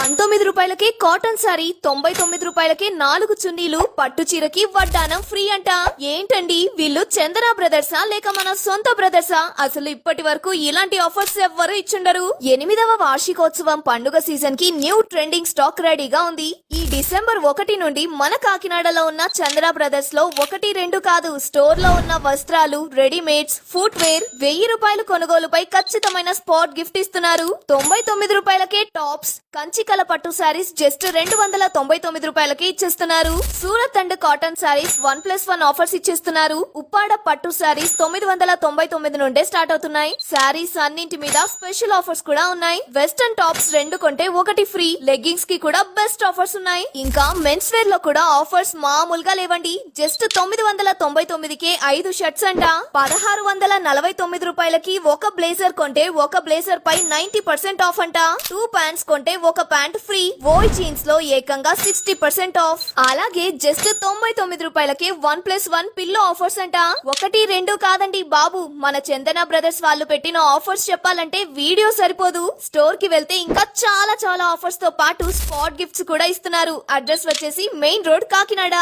పంతొమ్మిది రూపాయలకే cotton sorry తొంభై తొమ్మిది రూపాయలకే నాలుగు చున్నీలు పట్టు చీరకి వడ్డానం ఫ్రీ అంట. ఏంటండి? వీళ్ళు చందన బ్రదర్సా లేక మన సొంత బ్రదర్సా? అసలు ఇప్పటి వరకు ఇలాంటి ఆఫర్స్ ఎవ్వరూ ఇచ్చుండరు. ఎనిమిదవ వార్షికోత్సవం పండుగ సీజన్కి న్యూ ట్రెండింగ్ స్టాక్ రెడీగా ఉంది. ఈ డిసెంబర్ ఒకటి నుండి మన కాకినాడలో ఉన్న చంద్ర బ్రదర్స్లో ఒకటి రెండు కాదు స్టోర్లో ఉన్న వస్త్రాలు రెడీమేడ్స్ ఫుట్ వేర్ వెయ్యి రూపాయల కొనుగోలుపై ఖచ్చితమైన స్పాట్ గిఫ్ట్ ఇస్తున్నారు. తొంభై తొమ్మిది రూపాయలకే టాప్స్ కంచికల పట్టు శారీస్ జస్ట్ రెండు వందల తొంభై తొమ్మిది రూపాయలకే ఇచ్చేస్తున్నారు. Surat and cotton sarees one plus one offers ఇచ్చేస్తున్నారు. ఉప్పాడ పట్టు శారీస్ తొమ్మిది వందల తొంభై తొమ్మిది నుండే స్టార్ట్ అవుతున్నాయి. శారీస్ అన్నింటి మీద స్పెషల్ ఆఫర్స్ కూడా ఉన్నాయి. వెస్టర్న్ టాప్స్ రెండు కొంటే ఒకటి ఫ్రీ. లెగ్గింగ్స్కి కూడా బెస్ట్ ఆఫర్స్ ఉన్నాయి ఇంకా మెన్స్ వేర్లో కూడా ఆఫర్స్ మామూలుగా లేవండి. జస్ట్ తొమ్మిది వందల తొంభై తొమ్మిదికే ఐదు షర్ట్స్ అంట. పదహారు వందల నలభై తొమ్మిది రూపాయలకి ఒక బ్లేజర్ కొంటే ఒక బ్లేజర్ పై నైన్టీ పర్సెంట్ ఆఫ్ అంట. టూ ప్యాంట్స్ కొంటే ఒక ప్యాంట్ ఫ్రీ ఓల్డ్ జీన్స్లో ఏకంగా సిక్స్టీ పర్సెంట్ ఆఫ్ అలాగే జస్ట్ తొంభై తొమ్మిది రూపాయలకి one plus one pillow offers అంట. ఒకటి రెండు కాదండి బాబు. మన చందన బ్రదర్స్ వాళ్ళు పెట్టిన ఆఫర్స్ చెప్పాలంటే వీడియో సరిపోదు. స్టోర్కి వెళ్తే ఇంకా చాలా చాలా ఆఫర్స్తో పాటు స్పాట్ గిఫ్ట్స్ కూడా ఇస్తున్నారు. అడ్రస్ వచ్చేసి మెయిన్ రోడ్ కాకినాడ.